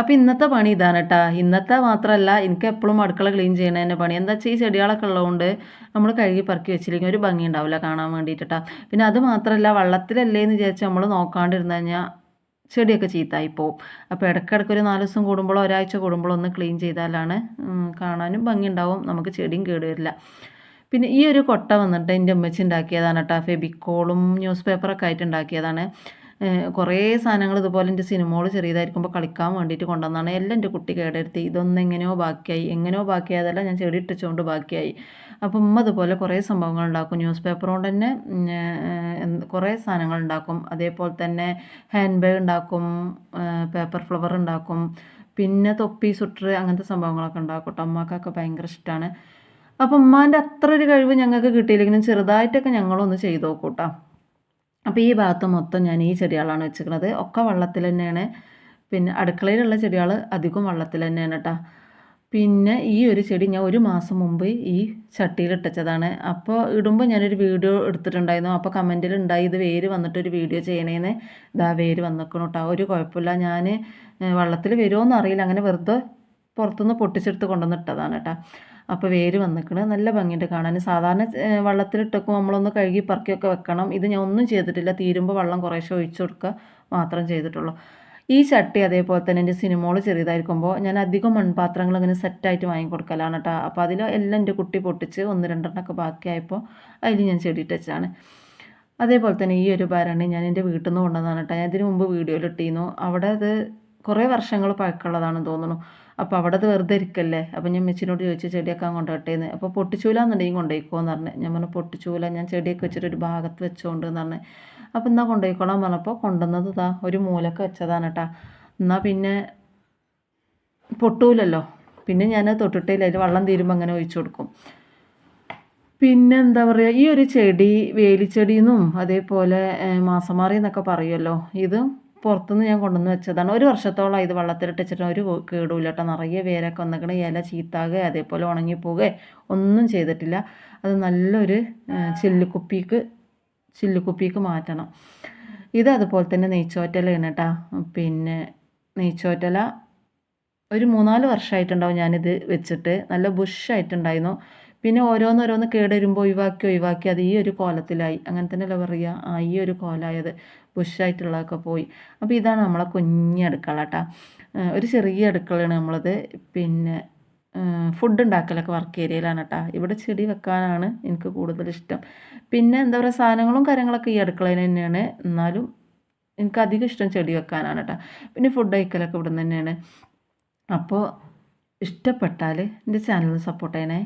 അപ്പോൾ ഇന്നത്തെ പണി ഇതാണ് കേട്ടോ ഇന്നത്തെ മാത്രമല്ല എനിക്ക് എപ്പോഴും അടുക്കള ക്ലീൻ ചെയ്യണതിന്റെ പണി. എന്താ വെച്ചാൽ ഈ ചെടികളൊക്കെ ഉള്ളതുകൊണ്ട് നമ്മൾ കഴുകി പറക്കി വെച്ചില്ലെങ്കിൽ ഒരു ഭംഗി ഉണ്ടാവില്ല കാണാൻ വേണ്ടിയിട്ടാ പിന്നെ അത് മാത്രമല്ല വെള്ളത്തിലല്ലേ എന്ന് വിചാരിച്ച് നമ്മൾ നോക്കാണ്ടിരുന്നു കഴിഞ്ഞാൽ ചെടിയൊക്കെ ചീത്തായി പോവും. അപ്പോൾ ഇടയ്ക്കിടയ്ക്ക് ഒരു നാല് ദിവസം കൂടുമ്പോഴോ ഒരാഴ്ച കൂടുമ്പോഴോ ഒന്ന് ക്ലീൻ ചെയ്താലാണ് കാണാനും ഭംഗി ഉണ്ടാവും. നമുക്ക് ചെടിയും കേടുവരില്ല പിന്നെ ഈ ഒരു കൊട്ട വന്നിട്ട് എന്റെ അമ്മച്ചി ഉണ്ടാക്കിയതാണ് കേട്ടോ ഫെബിക്കോളും ന്യൂസ് പേപ്പറൊക്കെ ആയിട്ട് ഉണ്ടാക്കിയതാണ്. കുറേ സാധനങ്ങൾ ഇതുപോലെ എന്റെ സിനിമകൾ ചെറിയതായിരിക്കുമ്പോൾ കളിക്കാൻ വേണ്ടിയിട്ട് കൊണ്ടുവന്നാണ്. എല്ലാം എന്റെ കുട്ടി കേടെടുത്തി. ഇതൊന്നും എങ്ങനെയോ ബാക്കിയായി. എങ്ങനെയോ ബാക്കിയായതല്ല ഞാൻ ചെടി ഇട്ടിച്ചുകൊണ്ട് ബാക്കിയായി. അപ്പം ഉമ്മ അതുപോലെ കുറേ സംഭവങ്ങൾ ഉണ്ടാക്കും. ന്യൂസ് പേപ്പർ കൊണ്ട് തന്നെ കുറേ സാധനങ്ങൾ ഉണ്ടാക്കും. അതേപോലെ തന്നെ ഹാൻഡ് ബാഗ് ഉണ്ടാക്കും പേപ്പർ ഫ്ലവർ ഉണ്ടാക്കും. പിന്നെ തൊപ്പി സുട്ടർ അങ്ങനത്തെ സംഭവങ്ങളൊക്കെ ഉണ്ടാക്കും കേട്ടോ. അമ്മക്കൊക്കെ ഭയങ്കര ഇഷ്ടമാണ് അപ്പം ഉമ്മാന്റെ അത്ര ഒരു കഴിവ് ഞങ്ങൾക്ക് കിട്ടിയില്ലെങ്കിലും ചെറുതായിട്ടൊക്കെ ഞങ്ങളൊന്ന് ചെയ്ത് നോക്കൂട്ടോ കേട്ടോ. അപ്പോൾ ഈ ഭാഗത്ത് മൊത്തം ഞാൻ ഈ ചെടികളാണ് വെച്ചിരിക്കുന്നത്. ഒക്കെ വെള്ളത്തിൽ തന്നെയാണ്. പിന്നെ അടുക്കളയിലുള്ള ചെടികൾ അധികം വെള്ളത്തിൽ തന്നെയാണ് കേട്ടോ പിന്നെ ഈ ഒരു ചെടി ഞാൻ ഒരു മാസം മുമ്പ് ഈ ചട്ടിയിൽ ഇട്ടച്ചതാണ്. അപ്പോൾ ഇടുമ്പോൾ ഞാനൊരു വീഡിയോ എടുത്തിട്ടുണ്ടായിരുന്നു. അപ്പോൾ കമന്റിൽ ഉണ്ടായി ഇത് വേര് വന്നിട്ടൊരു വീഡിയോ ചെയ്യണേന്ന്. ഇതാ വേര് വന്നിക്കണം കേട്ടോ ഒരു കുഴപ്പമില്ല. ഞാൻ വെള്ളത്തിൽ വരുമോ എന്നറിയില്ല അങ്ങനെ വെറുതെ പുറത്തുനിന്ന് പൊട്ടിച്ചെടുത്ത് കൊണ്ടുവന്നിട്ടതാണ് കേട്ടോ. അപ്പോൾ വേര് വന്നിക്കണ്. നല്ല ഭംഗിയുണ്ട് കാണാൻ. സാധാരണ വെള്ളത്തിലിട്ടൊക്കെ നമ്മളൊന്ന് കഴുകി പറക്കിയൊക്കെ വെക്കണം. ഇത് ഞാൻ ഒന്നും ചെയ്തിട്ടില്ല. തീരുമ്പോൾ വെള്ളം കുറേശ്ശെ ഒഴിച്ചു കൊടുക്കുക മാത്രം ചെയ്തിട്ടുള്ളൂ. ഈ ചട്ടി അതേപോലെ തന്നെ എന്റെ സിനിമകൾ ചെറിയതായിരിക്കുമ്പോൾ ഞാൻ അധികം മൺപാത്രങ്ങൾ ഇങ്ങനെ സെറ്റായിട്ട് വാങ്ങിക്കൊടുക്കലാണ് കേട്ടോ. അപ്പോൾ അതിൽ എല്ലാം എന്റെ കുട്ടി പൊട്ടിച്ച് ഒന്ന് രണ്ടെണ്ണമൊക്കെ ബാക്കിയായപ്പോൾ അതിൽ ഞാൻ ചെടി ഇട്ടച്ചാണ് അതേപോലെ തന്നെ ഈ ഒരു ഭരണി ഞാൻ എന്റെ വീട്ടിൽ നിന്ന് കൊണ്ടുവന്നതാണ് കേട്ടോ. ഞാൻ ഇതിന് മുമ്പ് വീഡിയോയിൽ ഇട്ടിരുന്നു. അവിടെ അത് കുറേ വർഷങ്ങൾ പഴക്കമുള്ളതാണെന്ന് തോന്നുന്നു. അപ്പോൾ അവിടെ അത് വെറുതെ ഇരിക്കല്ലേ? അപ്പോൾ ഞാൻ മെച്ചിനോട് ചോദിച്ചു ചെടിയൊക്കെ പൊട്ടിച്ചൂല അപ്പോൾ പൊട്ടിച്ചൂലെന്നുണ്ടെങ്കിൽ കൊണ്ടുപോയിക്കോന്ന് പറഞ്ഞു. ഞാൻ പറഞ്ഞു പൊട്ടിച്ചൂല ഞാൻ ചെടിയൊക്കെ വെച്ചിട്ട് ഒരു ഭാഗത്ത് വെച്ചോണ്ട് എന്ന് പറഞ്ഞു. അപ്പോൾ എന്നാൽ കൊണ്ടുപോയിക്കോളാൻ പറഞ്ഞപ്പോൾ കൊണ്ടുവന്നത് ഇതാ ഒരു മൂലൊക്കെ വെച്ചതാണ് കേട്ടാ. എന്നാൽ പിന്നെ പൊട്ടൂലല്ലോ. പിന്നെ ഞാൻ തൊട്ടിട്ടില്ല അതിൽ വെള്ളം തീരുമ്പോൾ അങ്ങനെ ഒഴിച്ചു കൊടുക്കും. പിന്നെ എന്താ പറയുക ഈ ഒരു ചെടി വേലിച്ചെടിയെന്നും അതേപോലെ മാസമാറി എന്നൊക്കെ പറയുമല്ലോ ഇതും പുറത്തുനിന്ന് ഞാൻ കൊണ്ടുവന്ന് വെച്ചതാണ്. ഒരു വർഷത്തോളം ഇത് വെള്ളത്തിലിട്ട് വെച്ചിട്ട് ഒരു കേടുമില്ല കേട്ടോ നിറയെ വേരൊക്കെ വന്നിക്കണ. ഇല ചീത്താകുക അതേപോലെ ഉണങ്ങിപ്പോകുക ഒന്നും ചെയ്തിട്ടില്ല. അത് നല്ലൊരു ചില്ലുക്കുപ്പിക്ക് ചില്ലുക്കുപ്പിക്ക് മാറ്റണം. ഇത് അതുപോലെ തന്നെ നെയ്ച്ചോറ്റലാണ് കേട്ടോ പിന്നെ നെയ്ച്ചോറ്റല ഒരു മൂന്നാൽ വർഷമായിട്ടുണ്ടാവും ഞാനിത് വെച്ചിട്ട്. നല്ല ബുഷായിട്ടുണ്ടായിരുന്നു. പിന്നെ ഓരോന്നോരോന്ന് കേടുവരുമ്പോൾ ഒഴിവാക്കി ഒഴിവാക്കി അത് ഈ ഒരു കോലത്തിലായി. അങ്ങനെ തന്നെയല്ലേ പറയുക ആ ഈ ഒരു കോലായത് ബുഷായിട്ടുള്ളതൊക്കെ പോയി. അപ്പോൾ ഇതാണ് നമ്മളെ കുഞ്ഞി അടുക്കള കേട്ടോ ഒരു ചെറിയ അടുക്കളയാണ് നമ്മളത്. പിന്നെ ഫുഡ് ഉണ്ടാക്കലൊക്കെ വർക്ക് ഏരിയയിലാണ് കേട്ടോ ഇവിടെ ചെടി വെക്കാനാണ് എനിക്ക് കൂടുതൽ ഇഷ്ടം. പിന്നെ എന്താ പറയുക സാധനങ്ങളും കാര്യങ്ങളൊക്കെ ഈ അടുക്കളയിൽ തന്നെയാണ്. എന്നാലും എനിക്ക് അധികം ഇഷ്ടം ചെടി വെക്കാനാണ് കേട്ടോ പിന്നെ ഫുഡ് കഴിക്കലൊക്കെ ഇവിടെ നിന്ന് തന്നെയാണ് അപ്പോൾ ഇഷ്ടപ്പെട്ടാൽ എന്റെ ചാനൽ സപ്പോർട്ട് ചെയ്യണേ.